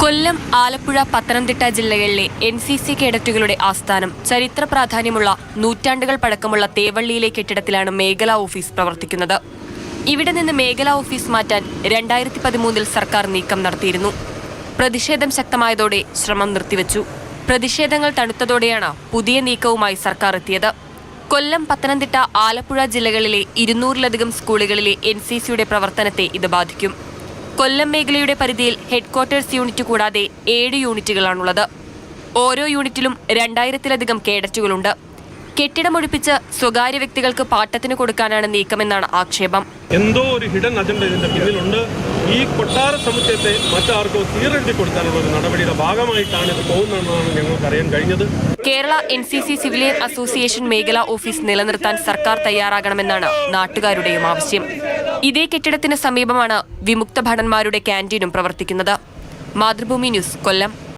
കൊല്ലം ആലപ്പുഴ പത്തനംതിട്ട ജില്ലകളിലെ N C C കേഡറ്റുകളുടെ ആസ്ഥാനം ചരിത്ര പ്രാധാന്യമുള്ള നൂറ്റാണ്ടുകൾ പഴക്കമുള്ള തേവള്ളിയിലെ കെട്ടിടത്തിലാണ് മേഖലാ ഓഫീസ് പ്രവർത്തിക്കുന്നത്. ഇവിടെ നിന്ന് മേഖലാ ഓഫീസ് മാറ്റാൻ രണ്ടായിരത്തി പതിമൂന്നിൽ സർക്കാർ നീക്കം നടത്തിയിരുന്നു. പ്രതിഷേധം ശക്തമായതോടെ ശ്രമം നിർത്തിവെച്ചു. പ്രതിഷേധങ്ങൾ തണുത്തതോടെയാണ് പുതിയ നീക്കവുമായി സർക്കാർ എത്തിയത്. കൊല്ലം പത്തനംതിട്ട ആലപ്പുഴ ജില്ലകളിലെ ഇരുന്നൂറിലധികം സ്കൂളുകളിലെ എൻ സി സിയുടെ പ്രവർത്തനത്തെ ഇത് ബാധിക്കും. കൊല്ലം മേഖലയുടെ പരിധിയിൽ ഹെഡ്ക്വാർട്ടേഴ്സ് യൂണിറ്റ് കൂടാതെ ഏഴ് യൂണിറ്റുകളാണുള്ളത്. ഓരോ യൂണിറ്റിലും രണ്ടായിരത്തിലധികം കേഡറ്റുകളുണ്ട്. കെട്ടിടമൊഴിപ്പിച്ച് സ്വകാര്യ വ്യക്തികൾക്ക് പാട്ടത്തിന് കൊടുക്കാനാണ് നീക്കമെന്നാണ് ആക്ഷേപം. എന്തോ ഒരു ഹിഡൻ അജണ്ട ഇതിന്റെ പിന്നിലുണ്ട്. ഈ കൊട്ടാര സമുച്ചയത്തെ മറ്റാർക്കോ തീരണ്ടി കൊടുക്കാനുള്ള ഒരു നടപടിയുടെ ഭാഗമായിട്ടാണ് ഇത് പോകുന്നതെന്നാണ് ഞങ്ങൾക്ക് അറിയാൻ കഴിഞ്ഞത്. Kerala N C C civilian association മേഖലാ ഓഫീസ് നിലനിർത്താൻ സർക്കാർ തയ്യാറാകണമെന്നാണ് നാട്ടുകാരുടെയും ആവശ്യം. ഇതേ കെട്ടിടത്തിന് സമീപമാണ് വിമുക്ത ഭടന്മാരുടെ ക്യാന്റീനും പ്രവർത്തിക്കുന്നത്. മാതൃഭൂമി ന്യൂസ് കൊല്ലം.